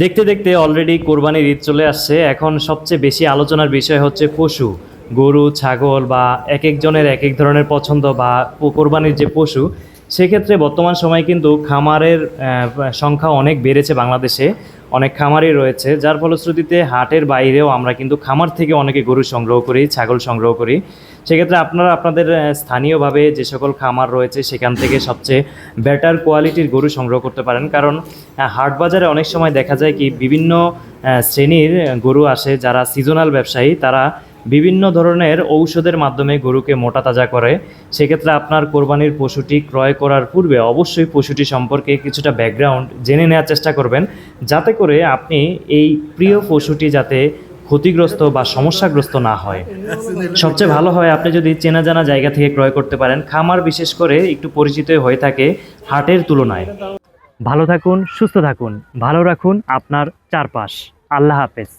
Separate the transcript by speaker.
Speaker 1: দেখতে দেখতে অলরেডি কোরবানির ঈদ চলে আসছে। এখন সবচেয়ে বেশি আলোচনার বিষয় হচ্ছে পশু। গরু, ছাগল বা এক একজনের এক এক ধরনের পছন্দ বা কোরবানির যে পশু, সেক্ষেত্রে বর্তমান সময়ে কিন্তু খামারের সংখ্যা অনেক বেড়েছে বাংলাদেশে। অনেক খামারই রয়েছে। যার ফলশ্রুতিতে হাটের বাইরেও আমরা কিন্তু খামার থেকে অনেকে গরু সংগ্রহ করি, ছাগল সংগ্রহ করি। সেক্ষেত্রে আপনারা আপনাদের স্থানীয়ভাবে যে সকল খামার রয়েছে, সেখান থেকে সবচেয়ে বেটার কোয়ালিটির গরু সংগ্রহ করতে পারেন। কারণ হাট বাজারে অনেক সময় দেখা যায় কি বিভিন্ন শ্রেণির গরু আসে যারা সিজনাল ব্যবসায়ী, তারা বিভিন্ন ধরনের ঔষধের মাধ্যমে গরুকে মোটা তাজা করে, সেক্ষেত্রে আপনার কোরবানির পশুটি ক্রয় করার পূর্বে অবশ্যই পশুটি সম্পর্কে কিছুটা ব্যাকগ্রাউন্ড জেনে নেওয়ার চেষ্টা করবেন, যাতে করে আপনি এই প্রিয় পশুটি যাতে ক্ষতিগ্রস্ত বা সমস্যাগ্রস্ত না হয়। সবচেয়ে ভালো হয় আপনি যদি চেনা জানা জায়গা থেকে ক্রয় করতে পারেন, খামার বিশেষ করে একটু পরিচিত হয়ে থাকে হাটের তুলনায়। ভালো থাকুন, সুস্থ থাকুন, ভালো রাখুন আপনার চারপাশ। আল্লাহ হাফেজ।